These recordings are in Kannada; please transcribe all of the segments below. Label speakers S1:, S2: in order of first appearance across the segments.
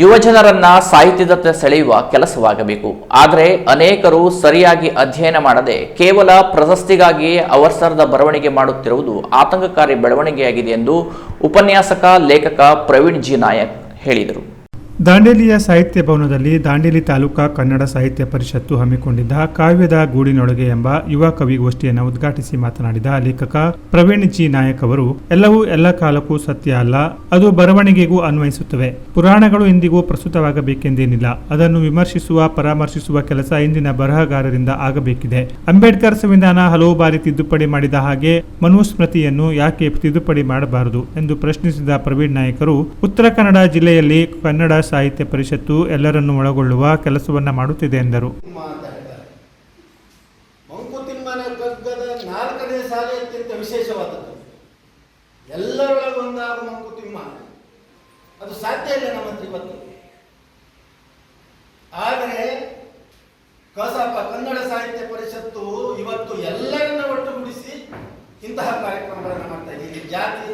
S1: ಯುವಜನರನ್ನ ಸಾಹಿತ್ಯದತ್ತ ಸೆಳೆಯುವ ಕೆಲಸವಾಗಬೇಕು. ಆದರೆ ಅನೇಕರು ಸರಿಯಾಗಿ ಅಧ್ಯಯನ ಮಾಡದೆ ಕೇವಲ ಪ್ರಶಸ್ತಿಗಾಗಿಯೇ ಅವಸರದ ಬರವಣಿಗೆ ಮಾಡುತ್ತಿರುವುದು ಆತಂಕಕಾರಿ ಬೆಳವಣಿಗೆಯಾಗಿದೆ ಎಂದು ಉಪನ್ಯಾಸಕ, ಲೇಖಕ ಪ್ರವೀಣ್ ಜಿ ನಾಯಕ್ ಹೇಳಿದರು.
S2: ದಾಂಡೇಲಿಯ ಸಾಹಿತ್ಯ ಭವನದಲ್ಲಿ ದಾಂಡೇಲಿ ತಾಲೂಕಾ ಕನ್ನಡ ಸಾಹಿತ್ಯ ಪರಿಷತ್ತು ಹಮ್ಮಿಕೊಂಡಿದ್ದ ಕಾವ್ಯದ ಗೂಡಿನೊಳಗೆ ಎಂಬ ಯುವ ಕವಿಗೋಷ್ಠಿಯನ್ನು ಉದ್ಘಾಟಿಸಿ ಮಾತನಾಡಿದ ಲೇಖಕ ಪ್ರವೀಣ್ ಜಿ ನಾಯಕ್ ಅವರು, ಎಲ್ಲವೂ ಎಲ್ಲ ಕಾಲಕ್ಕೂ ಸತ್ಯ ಅಲ್ಲ, ಅದು ಬರವಣಿಗೆಗೂ ಅನ್ವಯಿಸುತ್ತವೆ. ಪುರಾಣಗಳು ಇಂದಿಗೂ ಪ್ರಸ್ತುತವಾಗಬೇಕೆಂದೇನಿಲ್ಲ. ಅದನ್ನು ವಿಮರ್ಶಿಸುವ, ಪರಾಮರ್ಶಿಸುವ ಕೆಲಸ ಇಂದಿನ ಬರಹಗಾರರಿಂದ ಆಗಬೇಕಿದೆ. ಅಂಬೇಡ್ಕರ್ ಸಂವಿಧಾನ ಹಲವು ಬಾರಿ ತಿದ್ದುಪಡಿ ಮಾಡಿದ ಹಾಗೆ ಮನುಸ್ಮೃತಿಯನ್ನು ಯಾಕೆ ತಿದ್ದುಪಡಿ ಮಾಡಬಾರದು? ಎಂದು ಪ್ರಶ್ನಿಸಿದ ಪ್ರವೀಣ್ ನಾಯಕರು, ಉತ್ತರ ಕನ್ನಡ ಜಿಲ್ಲೆಯಲ್ಲಿ ಕನ್ನಡ ಸಾಹಿತ್ಯ ಪರಿಷತ್ತು ಎಲ್ಲರನ್ನು ಒಳಗೊಳ್ಳುವ ಕೆಲಸವನ್ನ ಮಾಡುತ್ತಿದೆ ಎಂದರು.
S3: ಅದು ಸಾಧ್ಯ ಇಲ್ಲ ನಮ್ಮ ಇವತ್ತು ಆದರೆ ಕಸಾಪ ಕನ್ನಡ ಸಾಹಿತ್ಯ ಪರಿಷತ್ತು ಇವತ್ತು ಎಲ್ಲರನ್ನ ಒಟ್ಟುಗೂಡಿಸಿ ಇಂತಹ ಕಾರ್ಯಕ್ರಮಗಳನ್ನು ಮಾಡ್ತಾ ಇದೆ ಜಾತಿ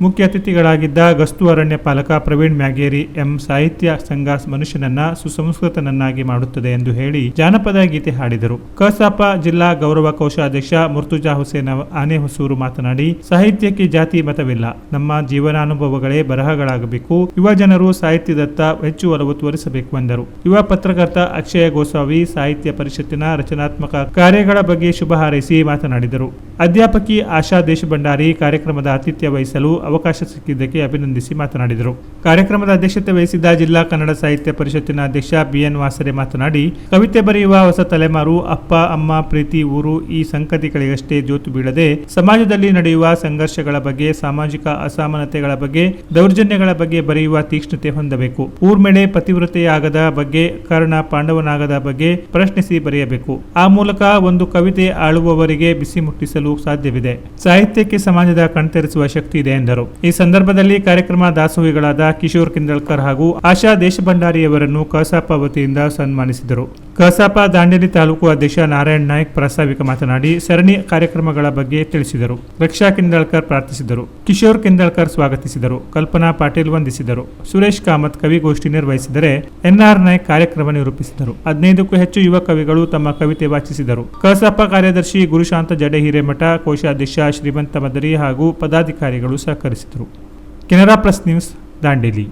S2: ಮುಖ್ಯ ಅತಿಥಿಗಳಾಗಿದ್ದ ಗಸ್ತು ಅರಣ್ಯ ಪಾಲಕ ಪ್ರವೀಣ್ ಮ್ಯಾಗೇರಿ ಎಂ ಸಾಹಿತ್ಯ ಸಂಘ ಮನುಷ್ಯನನ್ನ ಸುಸಂಸ್ಕೃತನನ್ನಾಗಿ ಮಾಡುತ್ತದೆ ಎಂದು ಹೇಳಿ ಜಾನಪದ ಗೀತೆ ಹಾಡಿದರು. ಕಸಾಪ ಜಿಲ್ಲಾ ಗೌರವ ಕೋಶಾಧ್ಯಕ್ಷ ಮುರ್ತುಜಾ ಹುಸೇನ್ ಆನೆ ಹೊಸೂರು ಮಾತನಾಡಿ, ಸಾಹಿತ್ಯಕ್ಕೆ ಜಾತಿ ಮತವಿಲ್ಲ. ನಮ್ಮ ಜೀವನಾನುಭವಗಳೇ ಬರಹಗಳಾಗಬೇಕು. ಯುವ ಜನರು ಸಾಹಿತ್ಯದತ್ತ ಹೆಚ್ಚು ಒಲವು ತೋರಿಸಬೇಕು ಎಂದರು. ಯುವ ಪತ್ರಕರ್ತ ಅಕ್ಷಯ ಗೋಸ್ವಾಮಿ ಸಾಹಿತ್ಯ ಪರಿಷತ್ತಿನ ರಚನಾತ್ಮಕ ಕಾರ್ಯಗಳ ಬಗ್ಗೆ ಶುಭ ಹಾರೈಸಿ ಮಾತನಾಡಿದರು. ಅಧ್ಯಾಪಕಿ ಆಶಾ ದೇಶಭಂಡಾರಿ ಕಾರ್ಯಕ್ರಮದ ಆತಿಥ್ಯ ವಹಿಸಲು ಅವಕಾಶ ಸಿಕ್ಕಿದ್ದಕ್ಕೆ ಅಭಿನಂದಿಸಿ ಮಾತನಾಡಿದರು. ಕಾರ್ಯಕ್ರಮದ ಅಧ್ಯಕ್ಷತೆ ವಹಿಸಿದ್ದ ಜಿಲ್ಲಾ ಕನ್ನಡ ಸಾಹಿತ್ಯ ಪರಿಷತ್ತಿನ ಅಧ್ಯಕ್ಷ ಬಿಎನ್ ವಾಸರೆ ಮಾತನಾಡಿ, ಕವಿತೆ ಬರೆಯುವ ಹೊಸ ತಲೆಮಾರು ಅಪ್ಪ, ಅಮ್ಮ, ಪ್ರೀತಿ, ಊರು ಈ ಸಂಗತಿಗಳಿಗಷ್ಟೇ ಜೋತು ಬೀಳದೆ, ಸಮಾಜದಲ್ಲಿ ನಡೆಯುವ ಸಂಘರ್ಷಗಳ ಬಗ್ಗೆ, ಸಾಮಾಜಿಕ ಅಸಮಾನತೆಗಳ ಬಗ್ಗೆ, ದೌರ್ಜನ್ಯಗಳ ಬಗ್ಗೆ ಬರೆಯುವ ತೀಕ್ಷ್ಣತೆ ಹೊಂದಬೇಕು. ಊರ್ಮೆಳೆ ಪತಿವ್ರತೆಯಾಗದ ಬಗ್ಗೆ, ಕರ್ಣ ಪಾಂಡವನಾಗದ ಬಗ್ಗೆ ಪ್ರಶ್ನಿಸಿ ಬರೆಯಬೇಕು. ಆ ಮೂಲಕ ಒಂದು ಕವಿತೆ ಆಳುವವರಿಗೆ ಬಿಸಿ ಮುಟ್ಟಿಸಲು ಸಾಧ್ಯವಿದೆ. ಸಾಹಿತ್ಯಕ್ಕೆ ಸಮಾಜದ ಕಣ್ತೆರೆಸುವ ಶಕ್ತಿ ಇದೆ ಎಂದರು. ಈ ಸಂದರ್ಭದಲ್ಲಿ ಕಾರ್ಯಕ್ರಮ ದಾಸೋಹಿಗಳಾದ ಕಿಶೋರ್ ಕಿಂದಳ್ಕರ್ ಹಾಗೂ ಆಶಾ ದೇಶಭಂಡಾರಿಯವರನ್ನು ಕಸಾಪ ವತಿಯಿಂದ ಸನ್ಮಾನಿಸಿದರು. ಕಸಾಪ ದಾಂಡೇಲಿ ತಾಲೂಕು ಅಧ್ಯಕ್ಷ ನಾರಾಯಣ್ ನಾಯ್ಕ್ ಪ್ರಾಸ್ತಾವಿಕ ಮಾತನಾಡಿ ಸರಣಿ ಕಾರ್ಯಕ್ರಮಗಳ ಬಗ್ಗೆ ತಿಳಿಸಿದರು. ರಕ್ಷಾ ಕೆಂದಾಳ್ಕರ್ ಪ್ರಾರ್ಥಿಸಿದರು. ಕಿಶೋರ್ ಕೆಂದಾಳ್ಕರ್ ಸ್ವಾಗತಿಸಿದರು. ಕಲ್ಪನಾ ಪಾಟೀಲ್ ವಂದಿಸಿದರು. ಸುರೇಶ್ ಕಾಮತ್ ಕವಿಗೋಷ್ಠಿ ನಿರ್ವಹಿಸಿದರೆ ಎನ್ಆರ್ ನಾಯ್ಕ್ ಕಾರ್ಯಕ್ರಮ ನಿರೂಪಿಸಿದರು. ಹದಿನೈದಕ್ಕೂ ಹೆಚ್ಚು ಯುವ ಕವಿಗಳು ತಮ್ಮ ಕವಿತೆ ವಾಚಿಸಿದರು. ಕಸಾಪ ಕಾರ್ಯದರ್ಶಿ ಗುರುಶಾಂತ ಜಡೆ ಹಿರೇಮಠ, ಕೋಶಾಧ್ಯಕ್ಷ ಶ್ರೀಮಂತ ಮದರಿ ಹಾಗೂ ಪದಾಧಿಕಾರಿಗಳು ಸಹಕರಿಸಿದರು. Canara plus news, Dandeli.